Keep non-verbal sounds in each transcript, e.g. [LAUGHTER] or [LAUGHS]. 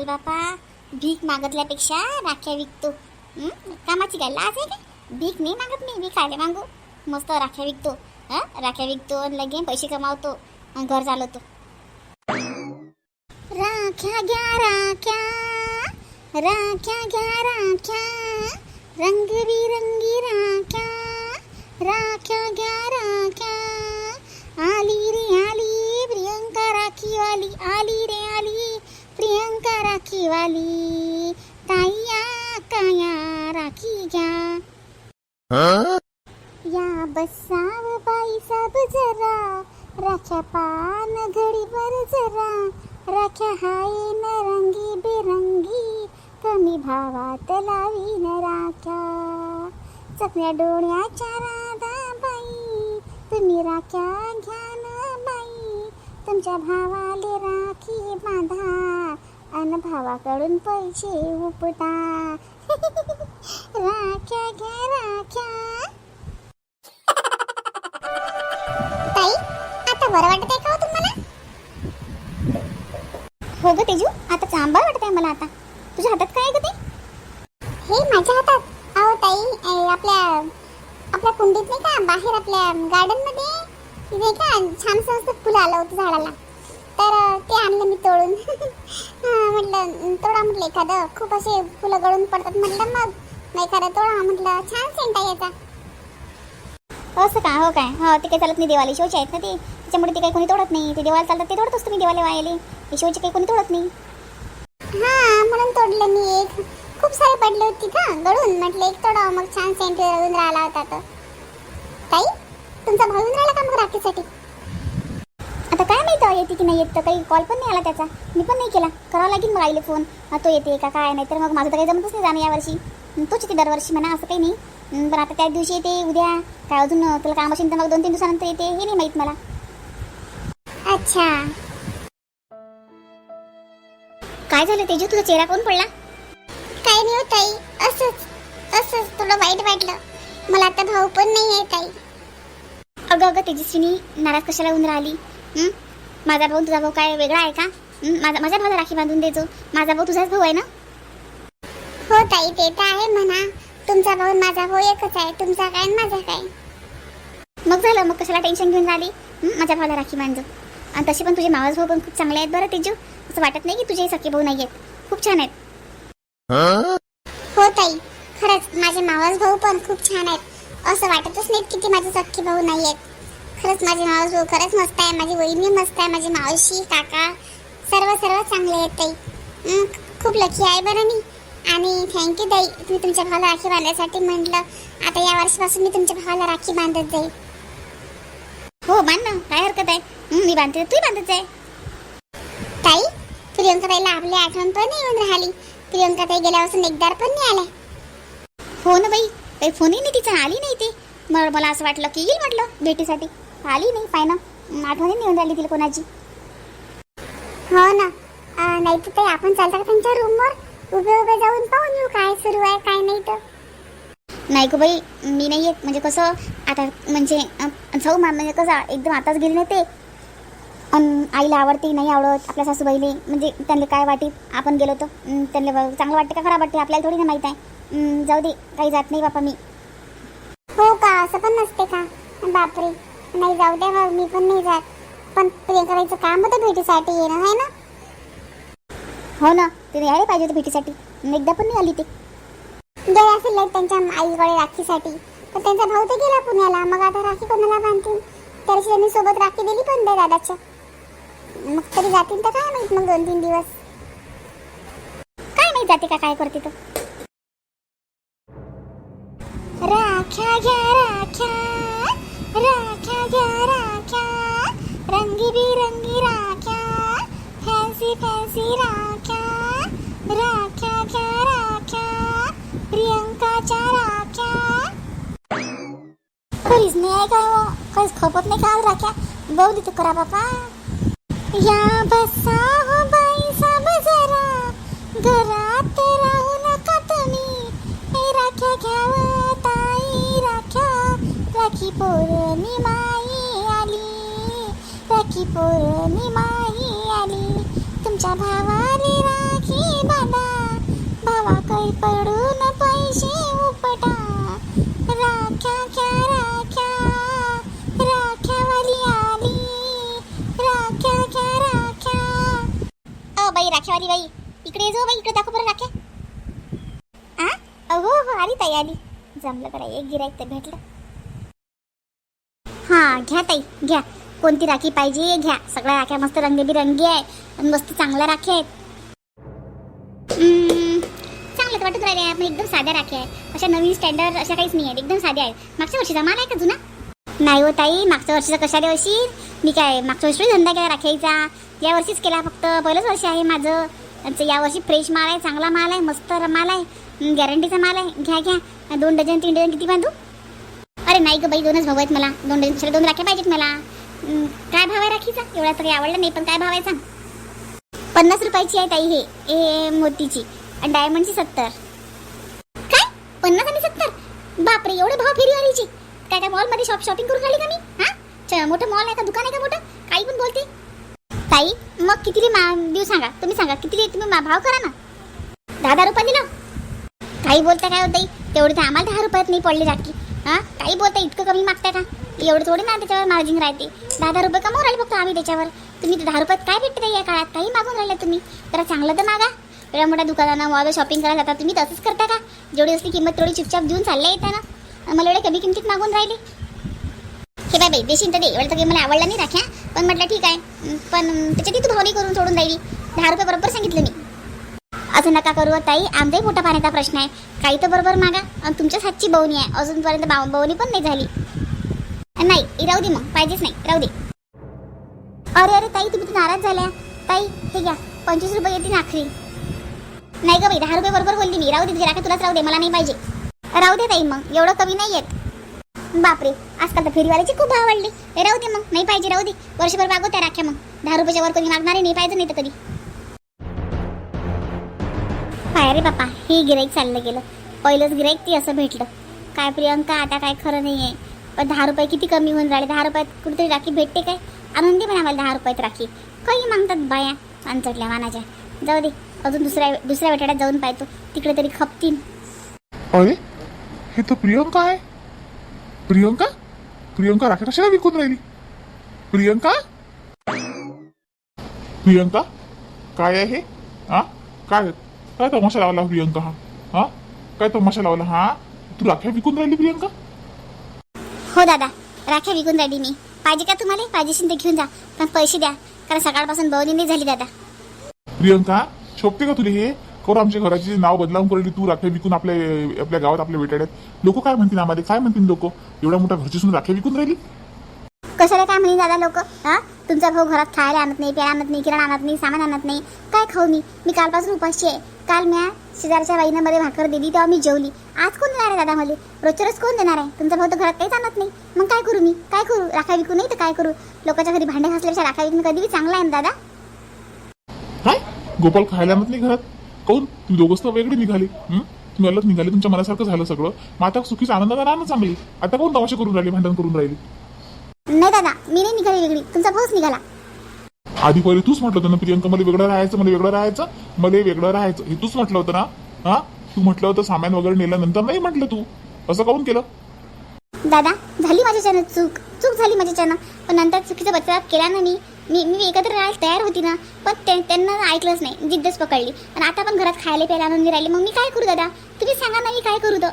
चाल बापा भीक मागतल्यापेक्षा राख्या विकतो कामाची काय लाज आहे का भीक नाही मागत मी खायला मागू. मस्त राख्या विकतो. हां? राख्या विकतो आणि लगे पैसे कमावतो आणि घर चालवतो. राख्या घ्या राख्या. राख्या घ्या राख्या. रंगबिरंग राख्या पान घडीवर जरा राख्या हाय न रंगी बिरंगी कमी भावात लावी न राख्या. चकण्या डोळ्याच्या राधा बाई तुम्ही राख्या घ्या न बाई. तुमच्या भावाले राखी बांधा अन भावाकडून पैसे उपटा. [LAUGHS] राख्या घ्या राख्या. छान मस्त फुलं आलं होतं झाडाला. तर ते आणलं मी तोडून. [LAUGHS] म्हटलं तोडा म्हटलं एखादं. खूप असे फुलं गळून पडतात. म्हटलं मग मग एखादं तोडा म्हटलं छान सेंट आहे याचा. असं का? हो काय? हो ते काही चालत नाही देवाला शिवचे आहेत ना ते. त्याच्यामुळे ते काही कोणी तोडत नाही. ते देवाला चालतात ते तोडत असतो मी देवाला वायले. ते शिवचे काही कोणी तोडत नाही. हा म्हणून तोडलं मी एक. खूप सारे पडले होते का? गळून. म्हटलं एक तोडावं मग छान सेंट राहिला होता तर. ताई तुमचा भाऊ राहिला का मग राखीसाठी माहिती येते की नाही येत तर काही कॉल पण नाही आला त्याचा. मी पण नाही केला. करावा लागेल मग आईले फोन तो येते का काय नाही तर मग माझं तर काही जमतच नाही जाणं यावर्षी. तोच येते दरवर्षी म्हणा असं काही नाही. पण आता त्या दिवशी येते उद्या. काय अजून तुला काम असेल तर मग दोन तीन दिवसानंतर येते हे नाही माहीत मला. अच्छा. काय झालं तेजू? तुझा चेहरा कोण पडला? काय नाही होत ताई. असंच असंच तुला वाईट वाटलं. मला आता भाऊ पण नाही आहे ताई. अगं अगं तेजस्विनी नाराज कशाला होऊन राहिली? माझा भाऊ तुझा भाऊ काय वेगळा आहे का? माझा माझ्या भावाला राखी बांधून देतो माझा भाऊ तुझाच भाऊ आहे ना? हो ताई ते तर आहे म्हणा. तुमचा भाऊ माझा भाऊ एकच आहे. तुमचा काय आणि माझा काय? मग झालं. मग कशाला टेन्शन घेऊन हं? माझ्या भावाला राखी बांधतो आणि तसे पण तुझे मावस भाऊ पण खूप चांगले आहेत बरं तेजू. असं वाटत नाही की तुझे सख्खे भाऊ नाही आहेत. खूप छान आहेत. हो ताई. खरंच माझे मावस भाऊ पण खूप छान आहेत. असं वाटतच नाही की ते माझे सख्खे भाऊ नाही आहेत. खरंच माझी मावस भाऊ खरंच मस्त आहे. माझी वहिनी मस्त आहे. माझी मावशी काका सर्व सर्व चांगले आहेत ताई. खूप लकी आहे बरं मी. आणि थँक्यू ताई. तुम्ही तुमच्या भावाला राखी बांधण्यासाठी म्हटलं. आता या वर्षीपासून मी तुमच्या भावाला राखी बांधत जाईल. हो बांध ना. काय हरकत आहे? मी बांधते. तू बांधत जाय. ताई प्रियंका ताईला आपली आठवण पण नाही येऊन राहिली. प्रियंका ताई गेल्यापासून एकदार पण नाही आल्या. हो ना बाई. काही फोनही नाही तिचा आली नाही ते. मला असं वाटलं की येईल म्हटलं भेटीसाठी. आली नाही पाय ना नाही येऊन राहिली तिला कोणाची. हो ना. नाही तर ताई आपण चालता का त्यांच्या रूमवर उभे उभे जाऊन पाहून येऊ काय सुरू आहे काय नाही तर. नाही गो बाई मी नाही येत. म्हणजे कसं आता म्हणजे जाऊ मा म्हणजे कसं एकदम आताच गेली नाही ते. अन आईला आवडते नाही आवडत आपल्या सासूबाईले. म्हणजे त्यांना काय वाटेल आपण गेलो तर. त्यांना चांगलं वाटते का खराब वाटते आपल्याला थोडी ना माहीत आहे. जाऊ दे काही जात नाही बापा मी. हो का? असं पण नसते का? बापरे. नाही जाऊ दे मग मी पण नाही जात. पण प्रियंकाबाईचं काम होतं भेटीसाठी येणं आहे ना? हो ना तिने यायला पाहिजे होतं भेटीसाठी. अन एकदा पण नाही आली ते. गेले असेल लाईक त्यांच्या आईकडे राखीसाठी. तर त्यांचा भाऊ तर गेला पुण्याला. मग आता राखी कोणाला बांधतील? त्या दिवशी त्यांनी सोबत राखी दिली पण दे दादाच्या. मग तरी जातील तर काय माहीत मग दोन तीन दिवस? काय माहीत जाते का काय करते तो? राख्या घ्या राख्या. राख्या घ्या राख्या रंगीबिरंगी राख्या फॅन्सी फॅन्सी राख्या राख्या घ्या राख्या प्रियंकाच्या राख्या खरीच नाही काय? हो काहीच खपत नाही का राख्या बघू देतो करा बापा या बसा राख्यावाली बाई. इकडे जो बाई इकडे दाखव बरं राखे आ? अहो हो आली ताई आली. जमलं करा एक गिराईक तर भेटलं. हा घ्या ताई घ्या. कोणती राखी पाहिजे घ्या. सगळ्या राख्या मस्त रंगीबिरंगी आहे. आणि मस्त चांगल्या राख्या आहेत. हम्म, चांगलं वाटत राहिले आपण एकदम साध्या राख्या आहेत. अशा नवीन स्टँडर्ड अशा काहीच नाही आहेत. एकदम साध्या आहेत. मागच्या वर्षीचा माल आहे का जुना? नाही हो ताई मागच्या वर्षीचा कशा वर्षी मी काय मागच्या वर्षी धंदा केला राखायचा या वर्षीच केला फक्त. पहिलंच वर्ष आहे माझं. त्यांचं यावर्षी फ्रेश माल आहे चांगला माल आहे मस्त माल आहे. गॅरंटीचा माल आहे. घ्या घ्या. दोन डझन तीन डझन किती बांधू? अरे नाही गं बाई दोनच भाऊ आहेत मला. दोन डझन दुसऱ्या दोन राख्या पाहिजेत मला. काय भाव आहे राखीचा? एवढा तरी आवडला नाही पण काय भाव आहे सांग. पन्नास रुपयाची आहे ताई हे. ए मोतीची. आणि डायमंडची सत्तर. काय? पन्नास आणि सत्तर? बापरे एवढे भाव फेरीवालीची. काय काय मॉलमध्ये शॉप शॉपिंग करून राहिली का मी? हा? अच्छा मोठं मॉल आहे का दुकान आहे का मोठं? काही पण बोलते. ताई मग किती मा देऊ सांगा तुम्ही सांगा किती तुम्ही मा- भाव करा ना. दहा दहा रुपये दिलं. काही बोलता काय होतं तेवढे तर आम्हाला दहा रुपयात नाही पडले राखी हां? काही बोलता इतकं कमी मागताय का? एवढं थोडी ना त्याच्यावर मार्जिन राहते. दहा दहा रुपये कमवून राहिले फक्त आम्ही त्याच्यावर. तुम्ही तर दहा रुपयात काय भेटते या काळात? काही मागून राहिले तुम्ही. जरा चांगलं तर मागा. एवढ्या मोठ्या दुकानांना मॉल शॉपिंग करायला जाता तुम्ही तसंच करता का? जेवढी असली किंमत तेवढी चुपचाप देऊन चालल्या येता ना मला एवढ्या कमी किमतीत मागून राहिले. हे बाय बाई देशील तर दे. एवढं तर काही मला आवडला नाही राख्या. पण म्हटलं ठीक आहे. पण त्याच्यात तू भावनी करून सोडून राहिली. दहा रुपये बरोबर सांगितलं मी. असं नका करू हो, ताई. आमचाही मोठा पाण्याचा प्रश्न आहे. काही तर बरोबर मागा. आणि तुमच्याच हातची बवणी आहे. अजूनपर्यंत बा बवणी पण नाही झाली. नाही राहू दे मग. पाहिजेच नाही. राहू दे. अरे अरे ताई तुम्ही तर नाराज झाल्या. ताई हे घ्या. पंचवीस रुपये येतील आखरी. नाही ग बाई दहा रुपये बरोबर बोलली मी राहू दे तुझ्या तुलाच राहू दे. मला नाही पाहिजे. राहू दे ताई मग. एवढं कमी नाही येत. बापरे आजकाल तर फेरीवाल्याची खूप भाव वाढली. राहू दे मग नाही पाहिजे राहू दे. वर्षभर मागव त्या राख्या मग. दहा रुपयाच्या वर कोणी मागणारे नाही पाहिजे नाही तर कधी. काय रे बापा हे गिराईक चाललं गेलं. पहिलंच गिराईक ती असं भेटलं. काय प्रियंका आता काय खरं नाही आहे पण दहा रुपये किती कमी होऊन राहिले? दहा रुपयात कुठेतरी राखी भेटते काय? आनंदी पण आम्हाला दहा रुपयात राखी. काही मागतात बाया पानचटल्या मानाच्या जाऊ दे अजून दुसऱ्या दुसऱ्या वेटाड्यात जाऊन पाहतो. तिकडे तरी खपतील अरे हे तर प्रियंका आहे. प्रियंका? प्रियंका राख्या कशाला विकून राहिली? प्रियंका? प्रियंका? काय आहे हे? हा? काय? काय तमाशा लावला प्रियंका हा? हा? काय तमाशा लावला हा? तू राख्या विकून राहिली प्रियंका? हो दादा राख्या विकून राहिली मी. पाहिजे का तुम्हाला? पाहिजेशील ते घेऊन जा. पण पैसे द्या. कारण सकाळपासून बवणी नाही झाली दादा. प्रियंका शोभते का तुला हे? करू आमच्या घराचे नाव बदलावून करेली तू राख्या विकून आपल्या आपल्या गावात आपल्या बेटाड्यात लोक काय म्हणतील आम्हाला? काय म्हणतील लोक? एवढ्या मोठ्या घरची सुद्धा राख्या विकून राहिली? कशाला काय म्हणे दादा लोक? हा? तुमचा भाऊ घरात खायला आणत नाही प्यायला आणत नाही किराणा आणत नाही सामान आणत नाही. काय खाऊ मी? मी कालपासून उपाशी आहे. काल म्या शेजारच्या बाईनं मध्ये भाकर दिली तेव्हा मी जेवली. आज कोण देणार आहे दादा मला? रोजच्या रोज कोण देणार आहे? तुमचा भाऊ तर घरात काहीच आणत नाही. मग काय करू मी? काय करू? राखा विकू नाही तर काय करू? लोकांच्या घरी भांडे घासल्यापेक्षा राखा विकणं कधी चांगला आहे ना दादा? काय? गोपाल खायला आणत नाही घरात? काऊन? तुम्ही दोघंच तर वेगळे निघाले. हं? तुम्ही अलग निघाले तुमच्या मनासारखं झालं सगळं. मग आता सुखीच आनंदात राहणं चांगली आता कोण तमाशा करून राहिली भांडण करून राहिली? नाही दादा मी नाही निघाली वेगळी. तुमचा भाऊच निघाला. आधी पहिले तूच म्हटलं होतं ना प्रियंका मला वेगळं राहायचं मला वेगळं राहायचं मला वेगळं राहायचं. हे तूच म्हटलं होतं ना? हा? तू म्हटलं होतं सामान वगैरे नेल्यानंतर नाही म्हटलं तू? असं काऊन केलं? दादा झाली माझ्याच्यानं चूक. चूक झाली माझ्याच्यानं पण नंतर चुकीचा बचाव केला ना मी. मी मी एकत्र राहायला तयार होती ना पण ते- त्यांना ऐकलंच नाही. जिद्दच पकडली. आणि आता पण घरात खायला प्यायला आणून राहिली राहिले. मग मी काय करू दादा? तुम्ही सांगा ना मी काय करू तर?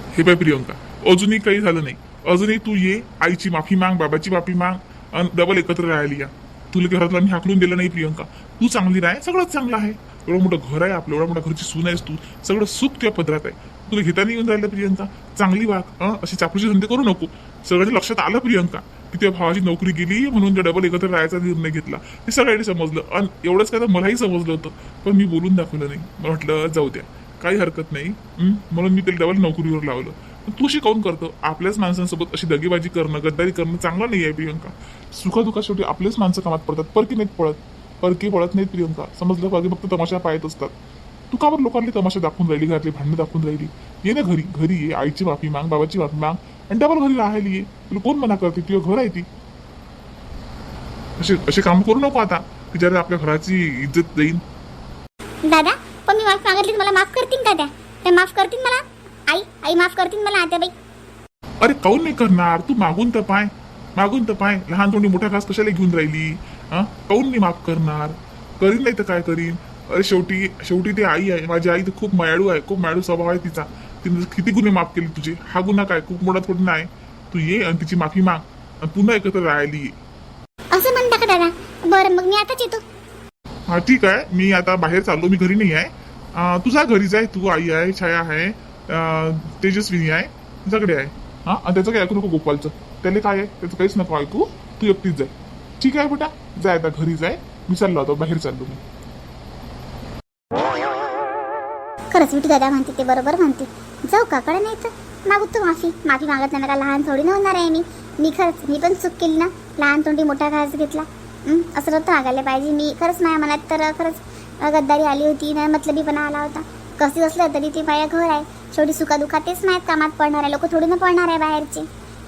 हे बाय प्रियंका अजूनही काही झालं नाही. अजूनही तू ये आईची माफी माग बाबाची माफी माग आणि डबल एकत्र राहिली या. तुला घरातला मी हाकलून दिलं नाही प्रियंका. तू चांगली राह सगळंच चांगलं आहे. एवढं मोठं घर आहे आपलं एवढं मोठं घरची सून आहेस तू. सगळं सुख तुझ्या पदरात आहे. तुला घेताना येऊन राहिलं प्रियंका? चांगली वाग हं? अशी चापडीचे धंदे करू नको. सगळ्यांच्या लक्षात आलं प्रियंका की त्या भावाची नोकरी गेली म्हणून त्या डबल एकत्र राहायचा निर्णय घेतला. हे सगळ्यांनी समजलं. आणि एवढंच काय तर मलाही समजलं होतं. पण मी बोलून दाखवलं नाही. मला म्हटलं जाऊ द्या. काही हरकत नाही. म्हणून मी त्याला डबल नोकरीवर लावलं. पण तू शिकवून करतो. आपल्याच माणसांसोबत अशी दगेबाजी करणं गद्दारी करणं चांगलं नाही आहे प्रियंका. सुखादुखा शेवटी आपलेच माणसं कामात पडतात. परकी नाहीत पळत परकी पळत नाहीत प्रियंका. समजलं परकी फक्त तमाशा पाहत असतात. तू का बरं लोकांनी तमाशा दाखवून राहिली घरातली भांडणं दाखवून राहिली? ये ना घरी घरी ये आईची माफी माग बाबाची माफी माग. आणि डबल घरी राहायला ये. तुला कोण मना करते? तुझं घर आहे ती. असे असे काम करू नको आता की ज्याला आपल्या घराची इज्जत जाईन दादा पण मी माफ मागितली तर मला माफ करतील त्या त्या माफ करतील मला. आई आई माफ करतील मला आता बाई अरे काऊन नाही करणार? तू मागून तर पाय. मागून तर पाय. लहान तोंडी मोठा घास कशाला घेऊन राहिली? हा? काऊन नाही माफ करणार? करीन नाही तर काय करीन? अरे शेवटी शेवटी ती आई आहे. माझी आई तर खूप मायाळू आहे. खूप मायाळू स्वभाव आहे तिचा. तिने किती गुन्हे माफ केले तुझे? हा गुन्हा काय? खूप मोठा थोडी नाही. तू ये आणि तिची माफी माग. आणि पुन्हा एकत्र राहायला ये असं म्हणता का दादा? बरं मग मी आताच येतो. हा ठीक आहे. मी आता बाहेर चाललो. मी घरी नाही आहे. अं, तू जा घरीच आहे. तू आई आहे छाया आहे तेजस्विनी आहे सगळे आहे. हा आणि त्याचं काय ऐकू नको गोपालचं. त्याला काय आहे? त्याचं काहीच नको ऐकू. तू एकटीच जाय ठीक आहे बेटा. जाय आता घरी जाय. मी चाललो आता. बाहेर चाललो मी. खरंच विठी दादा म्हणते ते बरोबर म्हणते. जाऊ काकडे नाही तर? मागू तू माफी. माफी मागत नाही का? लहान थोडी न होणार आहे मी. मी खरंच मी पण चूक केली ना? लहान तोंडी मोठा घास घेतला. असं नव्हतं मागायला पाहिजे. मी खरंच माझ्या मनात तर खरंच गद्दारी आली होती ना? मतलबीपणा आला होता. कसे असलं तरी ते माझ्या घर आहे. शेवटी सुखादुखा तेच माहीत कामात पडणार आहे. लोक थोडी ना पडणार आहे बाहेरचे.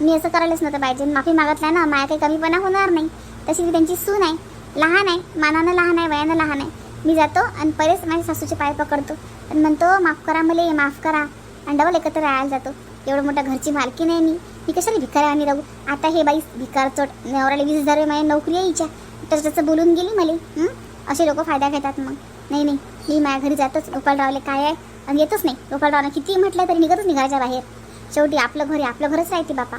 मी असं करायलाच नव्हतं पाहिजे. माफी मागतला ना माझ्या काही कमीपणा होणार नाही. तशी ती त्यांची सून आहे. लहान आहे. मानानं लहान आहे वयानं लहान आहे. मी जातो आणि परेच माझ्या सासूचे पाय पकडतो. आणि म्हणतो माफ करा मला माफ करा. आणि डबल एकत्र राहायला जातो. एवढं मोठं घरची मालकी नाही मी. मी कशाला भिकार आणि राहू? आता हे बाई भिकार चोट नवऱ्याला वीस हजार रुपये माझ्या नोकरी आहे हिच्या. तसं त्याचं बोलून गेली मला असे लोक फायदा घेतात मग. नाही नाही मी माझ्या घरी जातोच. गोपाळरावले काय आहे? आणि येतच नाही. गोपाळरावनं किती म्हटलं तरी निघतच निघायच्या बाहेर. शेवटी आपलं घर आहे आपलं घरच राहते बापा.